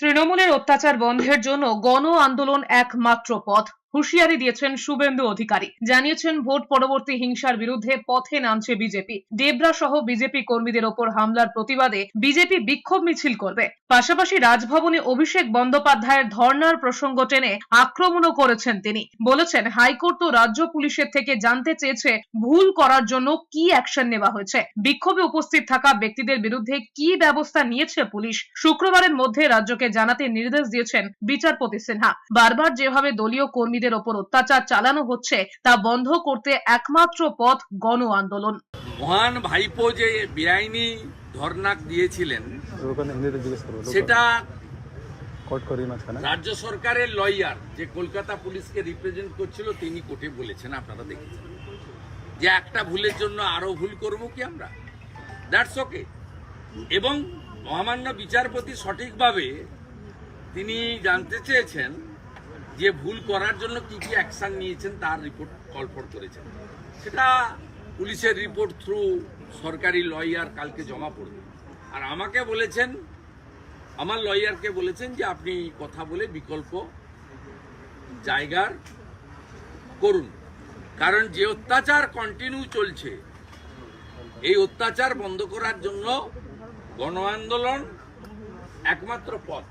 তৃণমূলের অত্যাচার বন্ধের জন্য গণ আন্দোলন একমাত্র পথ। হুঁশিয়ারি দিয়েছেন শুভেন্দু অধিকারী। জানিয়েছেন, ভোট পরবর্তী হিংসার বিরুদ্ধে পথে নামছে বিজেপি। ডেবরা সহ বিজেপি কর্মীদের ওপর হামলার প্রতিবাদে বিজেপি বিক্ষোভ মিছিল করবে। পাশাপাশি রাজভবনে অভিষেক বন্দ্যোপাধ্যায়ের ধর্নার প্রসঙ্গ টেনে আক্রমণও করেছেন তিনি। বলেছেন, হাইকোর্ট ও রাজ্য পুলিশের থেকে জানতে চেয়েছে ভুল করার জন্য কি অ্যাকশন নেওয়া হয়েছে। বিক্ষোভে উপস্থিত থাকা ব্যক্তিদের বিরুদ্ধে কি ব্যবস্থা নিয়েছে পুলিশ? শুক্রবারের মধ্যে রাজ্যকে জানাতে নির্দেশ দিয়েছেন বিচারপতি সিনহা। বারবার যেভাবে দলীয় কর্মীদের ওপর অত্যাচার চালানো হচ্ছে তা বন্ধ করতে একমাত্র পথ গণ আন্দোলন। মহান ভাইপো যে বেআইনি ধর্নাক দিয়েছিলেন সেটা রাজ্য সরকারের লয়ার যে কলকাতা পুলিশকে রিপ্রেজেন্ট করছিল তিনি কোর্টে বলেছেন আপনারা দেখেছেন। যে একটা ভুলের জন্য আরও ভুল করব কি আমরা? দ্যাটস ওকে এবং মহামান্য বিচারপতি সঠিকভাবে তিনি জানতে চেয়েছেন যে ভুল করার জন্য কি কি অ্যাকশন নিয়েছেন তার রিপোর্ট কলফর করেছেন। সেটা পুলিশের রিপোর্ট থ্রু সরকারি লয়ার কালকে জমা পড়বে। আর আমাকে বলেছেন, আমার লয়ারকে বলেছেন যে আপনি কথা বলে বিকল্প জায়গার করুন। কারণ যে অত্যাচার কন্টিনিউ চলছে, এই অত্যাচার বন্ধ করার জন্য গণ আন্দোলন একমাত্র পথ।